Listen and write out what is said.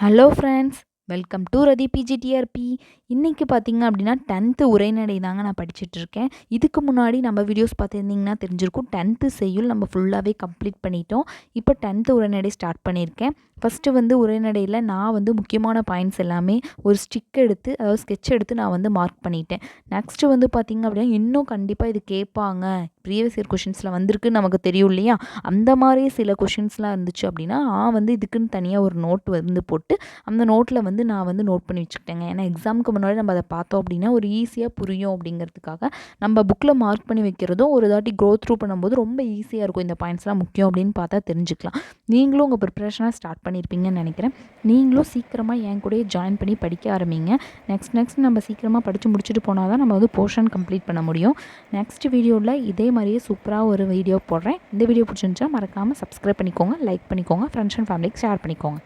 Hello friends welcome to Rathi PGTRB இன்றைக்கி பார்த்தீங்க அப்படின்னா டென்த்து உரைநடை தாங்க நான் படிச்சுட்ருக்கேன். இதுக்கு முன்னாடி நம்ம வீடியோஸ் பார்த்துருந்திங்கன்னா தெரிஞ்சிருக்கும். டென்த்து செய்யுள் நம்ம ஃபுல்லாகவே கம்ப்ளீட் பண்ணிட்டோம். இப்போ டென்த்து உரைநடை ஸ்டார்ட் பண்ணியிருக்கேன். ஃபஸ்ட்டு வந்து உரைநடையில் நான் வந்து முக்கியமான பாயிண்ட்ஸ் எல்லாமே ஒரு ஸ்டிக் எடுத்து அதாவது ஸ்கெட்ச் எடுத்து நான் வந்து மார்க் பண்ணிட்டேன். நெக்ஸ்ட்டு வந்து பார்த்திங்க அப்படின்னா இன்னும் கண்டிப்பாக இது கேட்பாங்க. ப்ரீவியஸ் இயர் கொஷின்ஸில் வந்திருக்குன்னு நமக்கு தெரியும் இல்லையா? அந்த மாதிரி சில கொஷின்ஸ்லாம் இருந்துச்சு அப்படின்னா நான் வந்து இதுக்குன்னு தனியாக ஒரு நோட் வந்து போட்டு அந்த நோட்டில் வந்து நான் வந்து நோட் பண்ணி வச்சுக்கிட்டேங்க. ஏன்னா எக்ஸாமுக்கு முன்னாடி நம்ம அதை பார்த்தோம் அப்படின்னா ஒரு ஈஸியாக புரியும் அப்படிங்கிறதுக்காக நம்ம புக்கில் மார்க் பண்ணி வைக்கிறதும் ஒரு தாட்டி க்ரோத் த்ரூ பண்ணும்போது ரொம்ப ஈஸியாக இருக்கும். இந்த பாயிண்ட்ஸ்லாம் முக்கியம் அப்படின்னு பார்த்தா தெரிஞ்சுக்கலாம். நீங்களும் உங்கள் ப்ரிப்ரேஷனாக ஸ்டார்ட் பண்ணியிருப்பீங்கன்னு நினைக்கிறேன். நீங்களும் சீக்கிரமாக என் கூடயே ஜாயின் பண்ணி படிக்க ஆரம்பிங்க. நெக்ஸ்ட் நெக்ஸ்ட் நம்ம சீக்கிரமாக படித்து முடிச்சுட்டு போனால் தான் நம்ம வந்து போர்ஷன் கம்ப்ளீட் பண்ண முடியும். நெக்ஸ்ட் வீடியோவில் இதே மாதிரியே சூப்பராக ஒரு வீடியோ போடுறேன். இந்த வீடியோ பிடிச்சிருந்துச்சா மறக்காமல் சப்ஸ்கிரைப் பண்ணிக்கோங்க லைக் பண்ணிக்கோங்க ஃப்ரெண்ட்ஸ் அண்ட் ஃபேமிலிக்கு ஷேர் பண்ணிக்கோங்க.